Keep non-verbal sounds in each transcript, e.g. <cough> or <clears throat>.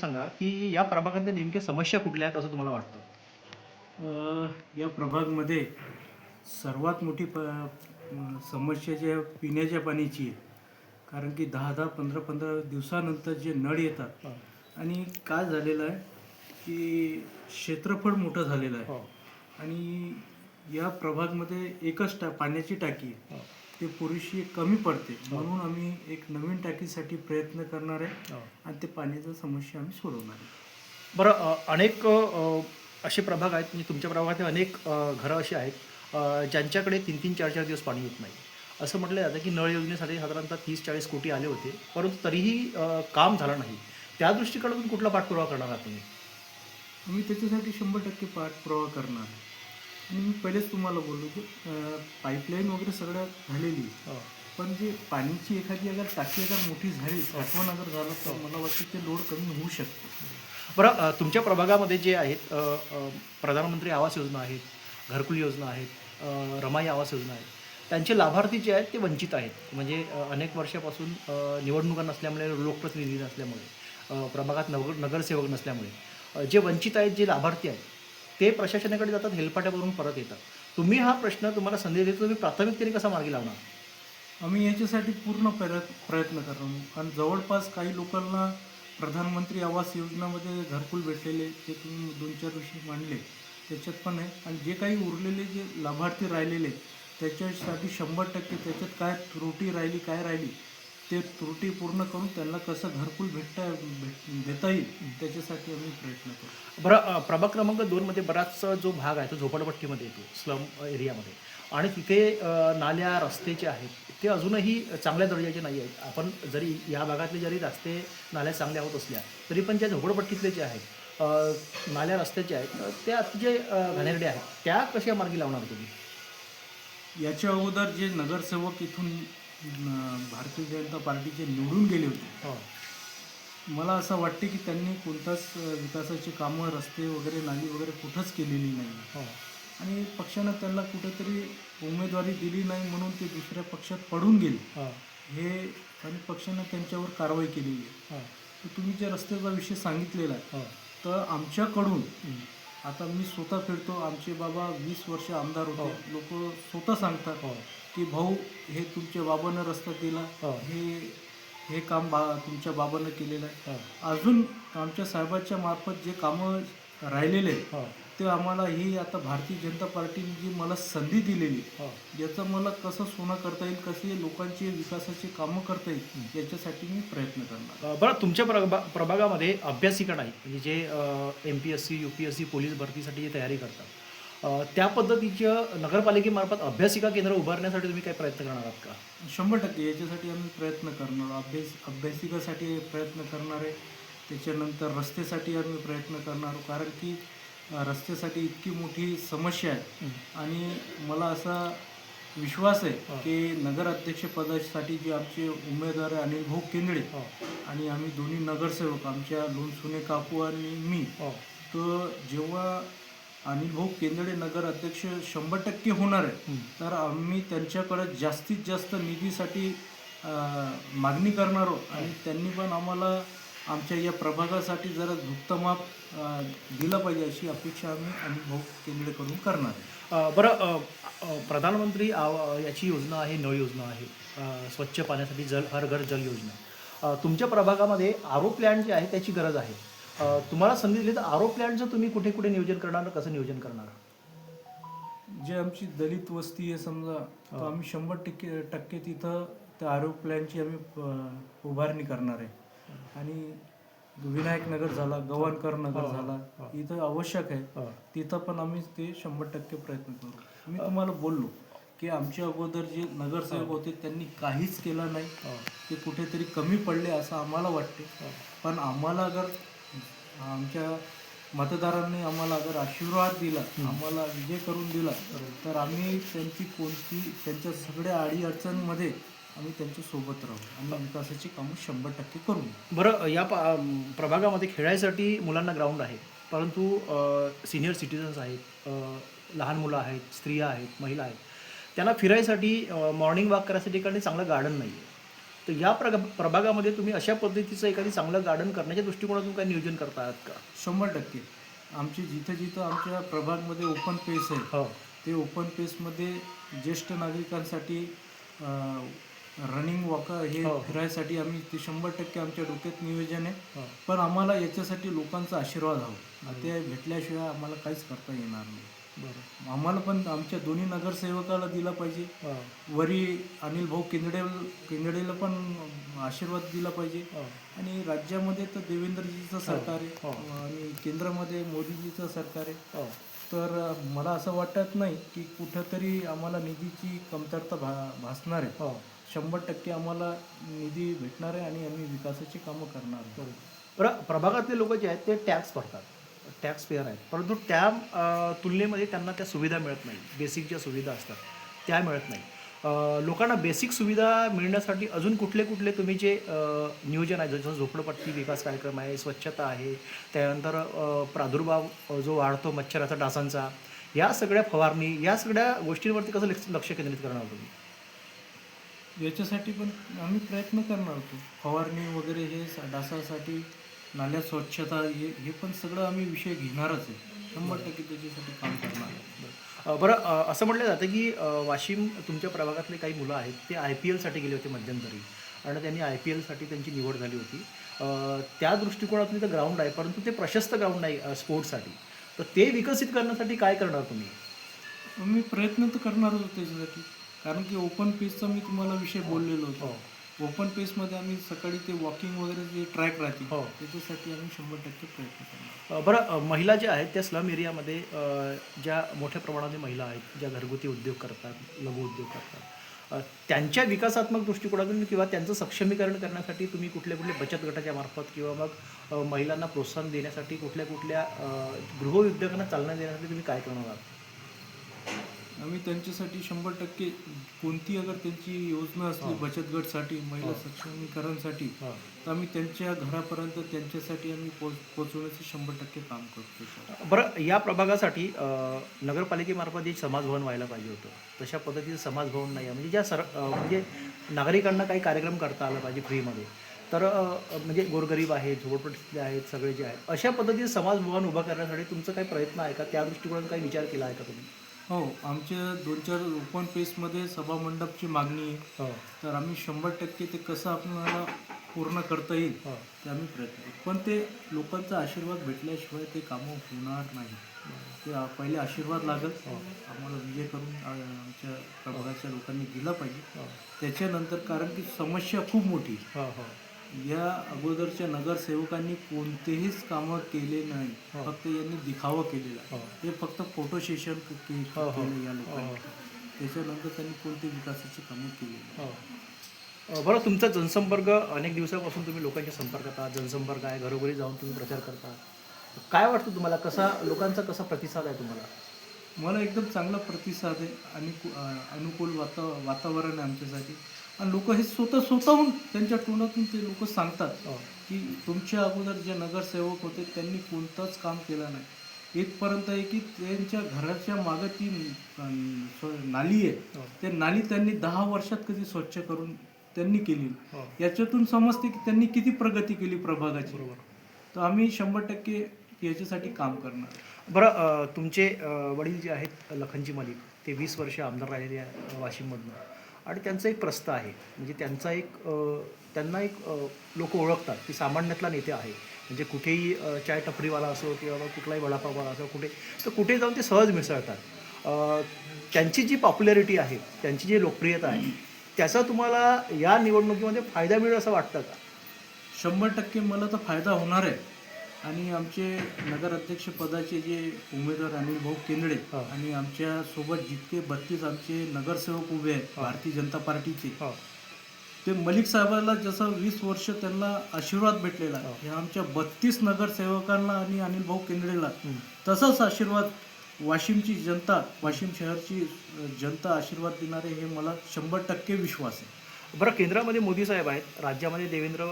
सांगा की या प्रभागातल्या नेमक्या समस्या कुठल्या आहेत असं तुम्हाला वाटतं? या प्रभागमध्ये सर्वात मोठी प समस्या जी आहे पिण्याच्या पाण्याची आहे. कारण की दहा दहा पंधरा पंधरा दिवसानंतर जे नळ येतात. आणि काय झालेलं आहे की क्षेत्रफळ मोठं झालेलं आहे. हो. आणि या प्रभागमध्ये एकच टा पाण्याची टाकी आहे. ते पुरेशी कमी पडते. म्हणून आम्ही एक नवीन टाकीसाठी प्रयत्न करणार आहे हो. आणि ते पाण्याचा समस्या आम्ही सोडवणार आहे. बरं अनेक असे प्रभाग आहेत. म्हणजे तुमच्या प्रभागात अनेक घरं अशी आहेत ज्यांच्याकडे तीन तीन चार चार दिवस पाणी येत नाही. असं म्हटलं जातं की नळ योजनेसाठी साधारणतः तीस चाळीस कोटी आले होते. परंतु तरीही काम झालं नाही. त्या दृष्टीकडून कुठला पाठपुरावा करणार आहात तुम्ही? मी त्याच्यासाठी शंभर टक्के पाठपुरावा करणार. आहे. आणि मी पहिलेच तुम्हाला बोललो की पाईपलाईन वगैरे सगळ्या झालेली आहे. पण जे पाण्याची एखादी अगर टाकी अगर मोठी झाली साठवण अगर झालं तर मला वाटतं ते लोड कमी होऊ शकते. बरं तुमच्या प्रभागामध्ये जे आहेत प्रधानमंत्री आवास योजना आहेत घरकुल योजना आहेत रमाई आवास योजना आहेत त्यांचे लाभार्थी जे आहेत ते वंचित आहेत. म्हणजे अनेक वर्षापासून निवडणुका नसल्यामुळे लोकप्रतिनिधी नसल्यामुळे प्रभागात नगर नगरसेवक नसल्यामुळे जे वंचित आहेत जे लाभार्थी आहेत ते प्रशासनाकडे जातात हेलपाट्यावरून परत येतात. तुम्ही हा प्रश्न तुम्हाला संधी देतो तुम्ही प्राथमिकतेने कसा मार्गी लावणार? आम्ही याच्यासाठी पूर्ण प्रयत्न प्रयत्न करणार कारण जवळपास काही लोकांना प्रधानमंत्री आवास योजनामध्ये घरकुल भेटलेले ते तुम्ही दोन चार विषय मांडले त्याच्यात पण आहे. आणि जे काही उरलेले जे लाभार्थी राहिलेले त्याच्यासाठी शंभर टक्के त्याच्यात काय त्रुटी राहिली काय राहिली ते त्रुटी पूर्ण करून त्यांना कसं घरकुल भेटता भेट देता येईल त्याच्यासाठी आम्ही प्रयत्न करू. बरं प्रभाग क्रमांक दोनमध्ये बराच जो भाग आहे तो झोपडपट्टीमध्ये येतो स्लम एरियामध्ये. आणि तिथे नाल्या रस्ते जे आहेत. ते अजूनही चांगल्या दर्जाचे नाही आहेत. आपण जरी या भागातले जरी रस्ते नाल्या चांगल्या होत असल्या तरी पण ज्या झोपडपट्टीतले जे आहेत नाल्या रस्त्याचे आहेत त्या अतिशय घाणेरडे आहेत. त्या कशा मार्गी लावणार तुम्ही? याच्या अगोदर जे नगरसेवक इथून भारतीय जनता पार्टीचे निवडून गेले होते. हो. मला असं वाटते की त्यांनी कोणताच विकासाची कामं रस्ते वगैरे नाली वगैरे कुठंच केलेली नाही. हो. आणि पक्षानं त्यांना कुठेतरी उमेदवारी दिली नाही म्हणून ते दुसऱ्या पक्षात पडून गेले. हो. हे आणि पक्षानं त्यांच्यावर कारवाई केलेली आहे. तर तुम्ही जे रस्त्याचा विषय सांगितलेला आहे तर आमच्याकडून. आता मी स्वतः फिरतो. आमचे बाबा वीस वर्ष आमदार होते. लोक स्वतः सांगतात. की भाऊ हे तुमच्या बाबानं रस्ता दिला हो. हे हे काम बा तुमच्या बाबानं केलेलं आहे. अजून आमच्या साहेबांच्या मार्फत जे कामं राहिलेले आहेत, हो. ते आम्हाला ही आता भारतीय जनता पार्टीने जी मला संधी दिलेली हो. याचं मला कसं सोनं करता येईल कसे लोकांची विकासाची कामं करता येईल याच्यासाठी मी प्रयत्न करणार अ, बरं तुमच्या प्रभा प्रभागामध्ये अभ्यासिका नाही? म्हणजे जे M P S C U P S C police भरतीसाठी जे तयारी करतात. त्या पद्धतीच्या नगरपालिकेमार्फत अभ्यासिका केंद्र उभारण्यासाठी तुम्ही काही प्रयत्न करणार आहात का? शंभर टक्के. याच्यासाठी आम्ही प्रयत्न करणार. अभ्यास अभ्यासिकासाठी प्रयत्न करणार आहे. त्याच्यानंतर रस्त्यासाठी आम्ही प्रयत्न करणार. कारण की रस्त्यासाठी इतकी मोठी समस्या आहे. आणि मला असा विश्वास आहे. की नगराध्यक्ष पदासाठी जे आमचे उमेदवार आहे अनिल भाऊ केंद्रे आणि आम्ही दोन्ही नगरसेवक आमच्या लोणसुने काकू आणि मी तर जेव्हा अनिल भाऊ केंद्रे नगर अध्यक्ष शंभर टक्के होणार आहे. हं. तर आम्ही त्यांच्याकडे जास्तीत जास्त निधीसाठी मागणी करणार आहोत. आणि त्यांनी पण आम्हाला आमच्या या प्रभागासाठी जरा झुकतं अं, दिलं पाहिजे अशी अपेक्षा आम्ही अनिल भाऊ केंद्रेकडून करणार आहे. बरं प्रधानमंत्री आव याची योजना आहे नळ योजना आहे. स्वच्छ पाण्यासाठी जल हर घर जल योजना. तुमच्या प्रभागामध्ये आरो प्लॅन जे आहे त्याची गरज आहे. तुम्हाला संधी दिली तर आरो प्लॅनचं तुम्ही कुठे कुठे नियोजन करणार कसं नियोजन करणार? जे आमची दलित वस्ती आहे समजा तर आम्ही शंभर टक्के टक्के तिथं त्या आरोग्य प्लॅनची आम्ही उभारणी करणार आहे. आणि विनायक नगर झाला गवानकर नगर झाला इथं आवश्यक आहे. तिथं पण आम्ही ते शंभर टक्के प्रयत्न करू. मी तुम्हाला बोललो की आमच्या अगोदर जे नगरसेवक होते त्यांनी काहीच केलं नाही. ते कुठेतरी कमी पडले असं आम्हाला वाटते. पण आम्हाला अगर आमच्या मतदारांनी आम्हाला अगर आशीर्वाद दिला आम्हाला विजय करून दिला तर आम्ही त्यांची कोणती त्यांच्या सगळ्या अडी अडचणमध्ये आम्ही त्यांच्यासोबत राहू. आणि विकासाची कामं शंभर टक्के करू. बरं या प्रभागामध्ये खेळायसाठी मुलांना ग्राउंड आहे परंतु सिनियर सिटीजन्स आहेत लहान मुलं आहेत स्त्रिया आहेत महिला आहेत. त्यांना फिरायसाठी मॉर्निंग वॉक करायसाठी काही चांगलं गार्डन नाही आहे तर या प्रग प्रभागामध्ये तुम्ही अशा पद्धतीचं एखादी चांगलं गार्डन करण्याच्या दृष्टिकोनातून काय नियोजन करता आहात का? शंभर टक्के. आमची जिथं जिथं आमच्या प्रभागमध्ये ओपन पेस आहे हो. ते ओपन पेसमध्ये ज्येष्ठ नागरिकांसाठी रनिंग वॉक हे हो. फिरायसाठी आम्ही ते शंभर टक्के आमच्या डोक्यात नियोजन आहे. हो. पण आम्हाला याच्यासाठी लोकांचा आशीर्वाद हवा. ते भेटल्याशिवाय आम्हाला काहीच करता येणार नाही. बरं. आम्हाला पण आमच्या दोन्ही नगरसेवकाला दिला पाहिजे. वरी अनिल भाऊ केंद्रे केंद्रेला पण आशीर्वाद दिला पाहिजे. आणि राज्यामध्ये तर देवेंद्रजीचं सरकार आहे. आणि केंद्रामध्ये मोदीजीचं सरकार आहे. तर मला असं वाटत नाही की कुठंतरी आम्हाला निधीची कमतरता भा भासणार आहे. शंभर टक्के आम्हाला निधी भेटणार आहे आणि आम्ही विकासाची कामं करणार आहे बरोबर बरं प्रभागातले लोक जे आहेत ते टॅक्स भरतात. टॅक्स पेअर आहेत. परंतु त्या तुलनेमध्ये त्यांना त्या सुविधा मिळत नाही बेसिक ज्या सुविधा असतात त्या मिळत नाही लोकांना बेसिक सुविधा मिळण्यासाठी अजून कुठले कुठले तुम्ही जे नियोजन आहे जसं झोपडपट्टी विकास कार्यक्रम आहे स्वच्छता आहे त्यानंतर प्रादुर्भाव जो वाढतो मच्छराचा डासांचा या सगळ्या फवारणी या सगळ्या गोष्टींवरती कसं लक्ष लक्ष केंद्रित करणार तुम्ही? याच्यासाठी पण आम्ही प्रयत्न करणार होतो. फवारणी वगैरे हे डासासाठी नाल्या स्वच्छता हे हे पण सगळं आम्ही विषय घेणारच आहे. शंभर टक्के त्याच्यासाठी काम करणार. आहे अ, बरं अ, असं म्हटलं जातं की अ, वाशिम तुमच्या प्रभागातले काही मुलं आहेत ते आय पी एलसाठी गेले होते मध्यंतरी. आणि त्यांनी आय पी एलसाठी त्यांची निवड झाली होती. अ, त्या दृष्टिकोनातून तर ग्राउंड आहे परंतु ते प्रशस्त ग्राउंड नाही अ, स्पोर्ट्ससाठी तर ते विकसित करण्यासाठी काय करणार तुम्ही? मी प्रयत्न तर करणारच होतो त्याच्यासाठी कारण की ओपन पेसचा मी तुम्हाला विषय बोललेलो होतो. हो. ओपन पेसमध्ये आम्ही सकाळी ते वॉकिंग वगैरे जे ट्रॅक राहते हो. त्याच्यासाठी आम्ही शंभर टक्के प्रयत्न करणार अ, बरं अ, महिला ज्या आहेत त्या स्लम एरियामध्ये अ, ज्या मोठ्या प्रमाणात महिला आहेत ज्या घरगुती उद्योग करतात लघु उद्योग करतात अ, त्यांच्या विकासात्मक दृष्टिकोनातून किंवा त्यांचं सक्षमीकरण करण्यासाठी तुम्ही कुठल्या कुठल्या बचत गटाच्या मार्फत किंवा मग अ, महिलांना प्रोत्साहन देण्यासाठी कुठल्या कुठल्या अ, गृहउद्योगांना चालना देण्यासाठी तुम्ही काय करणार आहात आम्ही त्यांच्यासाठी शंभर टक्के कोणती अगर त्यांची योजना असली बचत गटसाठी महिला सक्षमीकरणसाठी. तर आम्ही त्यांच्या घरापर्यंत त्यांच्यासाठी आम्ही पोच पोचवण्याचं शंभर टक्के काम करतो. बरं या प्रभागासाठी नगरपालिकेमार्फत जे समाजभवन व्हायला पाहिजे होतं. तशा पद्धतीचं समाजभवन नाही आहे. म्हणजे ज्या सर म्हणजे नागरिकांना काही कार्यक्रम करता आला पाहिजे फ्रीमध्ये. तर म्हणजे गोरगरीब आहेत झोपडपट्टीतले आहेत सगळे जे आहेत अशा पद्धतीचं समाजभवन उभं करण्यासाठी तुमचा काही प्रयत्न आहे का? त्या दृष्टिकोनातून काही विचार केला आहे का तुम्ही? हो आमच्या दोन चार ओपन पेसमध्ये सभामंडपची मागणी आहे. हो. तर आम्ही शंभर टक्के ते कसं आपल्याला पूर्ण करता येईल हो. ते आम्ही प्रयत्न करू. पण ते लोकांचा आशीर्वाद भेटल्याशिवाय ते कामं होणार नाही. ते आ- पहिले आशीर्वाद लागल. आम्हाला विजय करून आ- आमच्या प्रभागाच्या लोकांनी दिला पाहिजे. हो. त्याच्यानंतर कारण की समस्या खूप मोठी आहे. हो हो. या अगोदरच्या नगरसेवकांनी कोणतेहीच कामं केले नाही. हो. फक्त यांनी दिखावा केलेला. हो. हे फक्त फोटो सेशन हो. केलं या लोकांनी. त्याच्यानंतर त्यांनी कोणती विकासाची कामं केली बरं तुमचा जनसंपर्क अनेक दिवसापासून तुम्ही लोकांच्या संपर्कात आहात. जनसंपर्क आहे घरोघरी जाऊन तुम्ही प्रचार करता. काय वाटतं तुम्हाला? कसा लोकांचा कसा प्रतिसाद आहे तुम्हाला? मला एकदम चांगला प्रतिसाद आहे आणि अनुकूल वाता वातावरण आहे आमच्यासाठी. आणि लोक हे स्वतः स्वतःहून त्यांच्या तोंडातून ते लोक सांगतात हो. की तुमच्या अगोदर जे नगरसेवक होते त्यांनी कोणतंच काम केलं नाही. इथपर्यंत आहे की त्यांच्या घराच्या मागं ती नाली आहे. हो. ते नाली त्यांनी दहा वर्षात कधी स्वच्छ करून त्यांनी केली. हो. याच्यातून समजते की त्यांनी किती प्रगती केली प्रभागाची. बरोबर. तर आम्ही शंभर टक्के याच्यासाठी काम करणार. बरं तुमचे वडील जे आहेत लखनजी मलिक ते वीस वर्ष आमदार राहिलेले वाशिममधनं. आणि त्यांचा एक प्रस्थ आहे. म्हणजे त्यांचा एक त्यांना एक लोक ओळखतात की सामान्यातला नेते आहे. म्हणजे कुठेही चाय टपरीवाला असो किंवा कुठलाही वडापाववाला असो कुठे तर कुठे जाऊन ते सहज मिसळतात. त्यांची जी पॉप्युलॅरिटी आहे त्यांची जी लोकप्रियता आहे त्याचा तुम्हाला या निवडणुकीमध्ये फायदा मिळेल असं वाटतं का? शंभर टक्के मला तर फायदा होणार आहे. आणि आमचे नगराध्यक्ष पदाचे जे उमेदवार अनिल भाऊ केंद्रे. आणि आमच्यासोबत जितके बत्तीस आमचे नगरसेवक उभे आहेत. भारतीय जनता पार्टीचे ते मलिक साहेबाला जसं वीस वर्ष त्यांना आशीर्वाद भेटलेला. आहे हे आमच्या बत्तीस नगरसेवकांना आणि अनिल भाऊ केंद्रेला. तसाच आशीर्वाद वाशिमची जनता वाशिम शहरची जनता आशीर्वाद देणारे हे मला शंभर टक्के विश्वास आहे बरं केंद्रामध्ये मोदी साहेब आहेत राज्यामध्ये देवेंद्र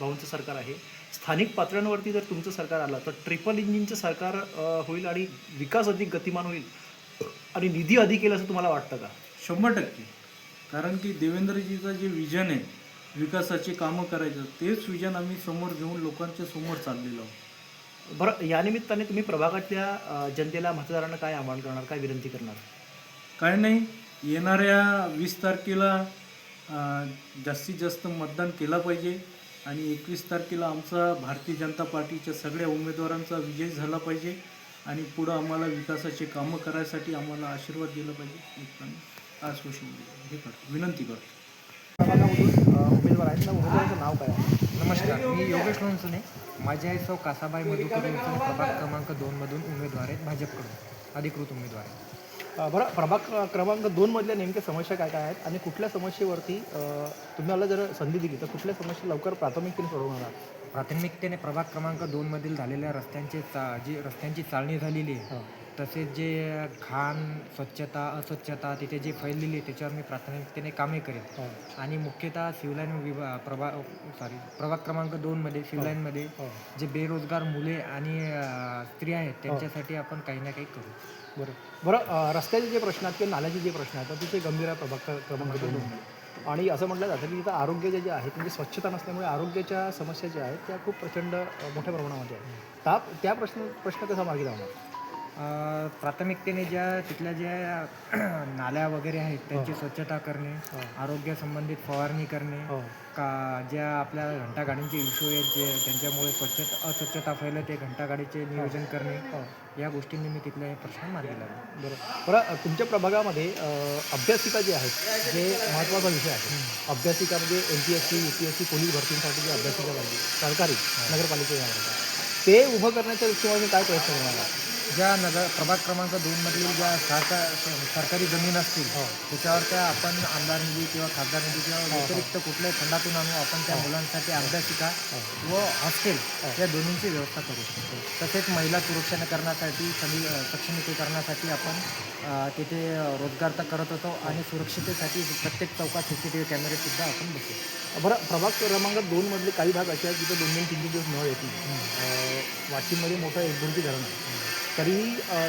भाऊंचं सरकार आहे स्थानिक पातळ्यांवरती जर तुमचं सरकार आलं तर ट्रिपल इंजिनचं सरकार होईल आणि विकास अधिक गतिमान होईल आणि निधी अधिक येईल असं तुम्हाला वाटतं का? शंभर टक्के. कारण की देवेंद्रजीचं जे विजन आहे विकासाचे कामं करायचं तेच विजन आम्ही समोर घेऊन लोकांच्या समोर चाललेलो आहोत. बरं या निमित्ताने तुम्ही प्रभागातल्या जनतेला मतदारांना काय आवाहन करणार काय विनंती करणार? काय नाही येणाऱ्या वीस तारखेला जास्तीत जास्त मतदान केलं पाहिजे. आणि एकवीस तारखेला आमचा भारतीय जनता पार्टीच्या सगळ्या उमेदवारांचा विजय झाला पाहिजे आणि पुढं आम्हाला विकासाचे कामं करायसाठी आम्हाला आशीर्वाद दिला पाहिजे. एक आम्ही आश्वासन हे करतो विनंती करतो उमेदवार आहेत ना उमेदवाराचं नाव काय आहे? नमस्कार मी योगेश लोणसुने माझी आई सौ कासाबाई मधुकर लोणसुने प्रभाग क्रमांक दोनमधून उमेदवार आहेत भाजपकडून. अधिकृत उमेदवार आहेत. बरं प्रभाग क्रमांक दोनमधल्या नेमक्या समस्या काय काय आहेत आणि कुठल्या समस्येवरती तुम्हाला जर संधी दिली तर कुठल्या समस्या लवकर प्राथमिकतेने सोडवणार आहात प्राथमिकतेने प्रभाग क्रमांक दोनमधील झालेल्या रस्त्यांचे चा जी रस्त्यांची चाळणी झालेली आहे हो. तसेच जे घाण स्वच्छता अस्वच्छता तिथे जी फैललेली आहे त्याच्यावर मी प्राथमिकतेने कामे करेन हो. आणि मुख्यतः सिव्हिलाईन विभाग प्रभा सॉरी प्रभाग क्रमांक दोनमध्ये सिव्हिलाईनमध्ये हो. जे बेरोजगार मुले आणि स्त्रिया आहेत त्यांच्यासाठी आपण काही ना काही करू. बरं. बरं रस्त्याचे जे प्रश्न आहेत किंवा नाल्याचे जे प्रश्न आहेत तिथे गंभीर आहे प्रभाग क्रमांक दोन आणि असं म्हटलं जातं की तिथं आरोग्याचे जे आहेत म्हणजे स्वच्छता नसल्यामुळे आरोग्याच्या समस्या ज्या आहेत त्या खूप प्रचंड मोठ्या प्रमाणामध्ये आहेत. त्या त्या प्रश्न प्रश्न कसा मार्गी लावणार प्राथमिकतेने ज्या तिथल्या ज्या <clears throat> नाल्या वगैरे आहेत त्यांची स्वच्छता करणे हो. आरोग्यासंबंधित फवारणी करणे हो. का ज्या आपल्या घंटागाडींचे इश्यू आहेत जे त्यांच्यामुळे स्वच्छता अस्वच्छता फैलते घंटागाडीचे नियोजन करणे हो. या गोष्टींनी मी तिथले प्रश्न मार्गी लावले. बरं. बरं तुमच्या प्रभागामध्ये अभ्यासिका जे आहेत जे महत्त्वाचा विषय आहे. अभ्यासिका म्हणजे M P S C U P S C police भरतींसाठी जे अभ्यासिका पाहिजे सरकारी नगरपालिकेमध्ये ते उभं करण्याच्या दृष्टीने काय प्रयत्न करणार? ज्या नगर प्रभाग क्रमांक दोनमधील ज्या सरकार सरकारी जमीन असतील हो. त्याच्यावर त्या आपण आमदार निधी किंवा खासदार निधी किंवा व्यतिरिक्त कुठल्याही फंडातून आणून आपण त्या मुलांसाठी अभ्यासिका व हॉस्टेल या दोन्हींची व्यवस्था करू शकतो. तसेच महिला सुरक्षण करण्यासाठी समी सक्षमीकरणासाठी आपण तिथे रोजगार तर करत होतो आणि सुरक्षितेसाठी प्रत्येक चौकात सी सी टी व्ही कॅमेरेसुद्धा आपण बसवतो. बरं प्रभाग क्रमांक दोनमधले काही भाग असे आहेत जिथे दोन दोन तीन तीन दिवस नळ येतील वाशिममध्ये मोठं एकबुर्गी धरण आहे तरीही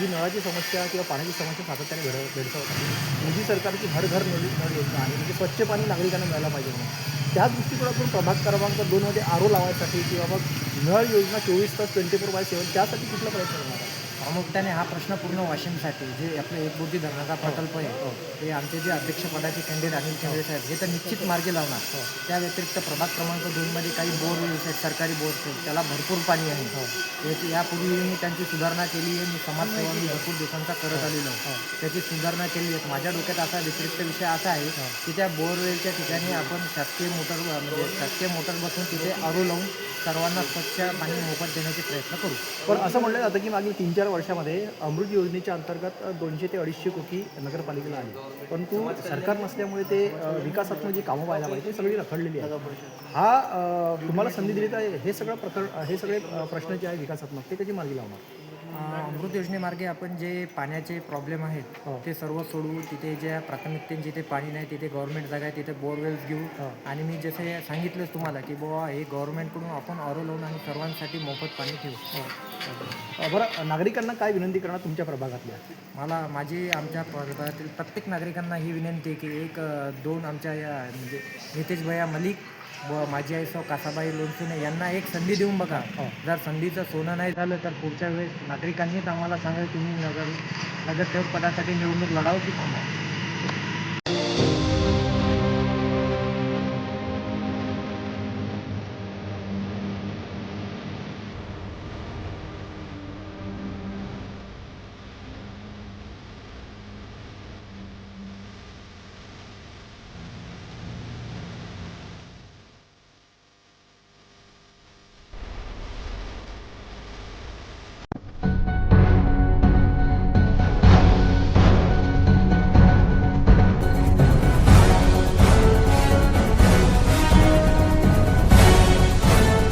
ही नळाची समस्या किंवा पाण्याची समस्या सातत्याने भेड भेडसावत आहे. मोदी सरकारची घर घर नळ नळ योजना आहे. म्हणजे स्वच्छ पाणी नागरिकांना मिळायला पाहिजे म्हणून. त्या दृष्टिकोनातून प्रभाग क्रमांक दोनमध्ये आरो लावायसाठी किंवा मग नळ योजना चोवीस तास ट्वेंटी फोर बाय सेवन त्यासाठी कुठला प्रयत्न करणार? प्रामुख्याने हा प्रश्न पूर्ण वाशिमसाठी जे आपले एकबुद्धी धरणाचा प्रकल्प आहे ते आमचे जे अध्यक्षपदाचे कॅन्डिडेट अनिल केंद्रे साहेब हे तर निश्चित मार्गी लावणार. त्या व्यतिरिक्त प्रभाग क्रमांक दोनमध्ये काही बोर आहेत सरकारी बोर आहेत त्याला भरपूर पाणी आहे. याची यापूर्वी मी त्यांची सुधारणा केली आहे मी समाजसेवा मी भरपूर दिवसांचा करत आलेलो आहे. त्याची सुधारणा केली आहे. माझ्या डोक्यात असा व्यतिरिक्त विषय असा आहे की त्या बोरवेलच्या ठिकाणी आपण शासकीय मोटर म्हणजे शासकीय मोटर बसून तिथे आरो लावून सर्वांना स्वच्छ पाणी मोफत देण्याचे प्रयत्न करू. पण असं म्हटलं जातं की मागील तीन चार वर्षामध्ये अमृत योजनेच्या अंतर्गत दोनशे ते अडीचशे कोटी नगरपालिकेला आली. परंतु सरकार नसल्यामुळे ते विकासात्मक जी कामं व्हायला पाहिजे ते सगळी रखडलेली आहे हा तुम्हाला संधी दिली तर हे सगळं प्रकरण हे सगळे प्रश्न जे आहे विकासात्मक ते त्याची मार्गी लावणार? अमृत योजनेमार्गे आपण जे पाण्याचे प्रॉब्लेम आहेत हो. ते सर्व सोडवू. तिथे ज्या प्राथमिकतेने जिथे पाणी नाही तिथे गव्हर्नमेंट जागा आहे तिथे बोरवेल्स घेऊ. हो. आणि मी जसे सांगितलंच तुम्हाला की बुवा हे गव्हर्नमेंटकडून आपण ऑरो लावून आणि सर्वांसाठी मोफत पाणी ठेवू. अ, बरं नागरिकांना काय विनंती करणार तुमच्या प्रभागातल्या? मला माझी आमच्या प्रभागातील प्रत्येक नागरिकांना ही विनंती आहे की एक दोन आमच्या या म्हणजे नितेश भैया मलिक व माझी आई सौ कासाबाई लोणसुने यांना एक संधी देऊन बघा हो. जर संधीचं सोनं नाही झालं तर पुढच्या वेळेस नागरिकांनीच आम्हाला सांगा तुम्ही नगर नगरसेवक पदासाठी निवडणूक लढावं की थांबवा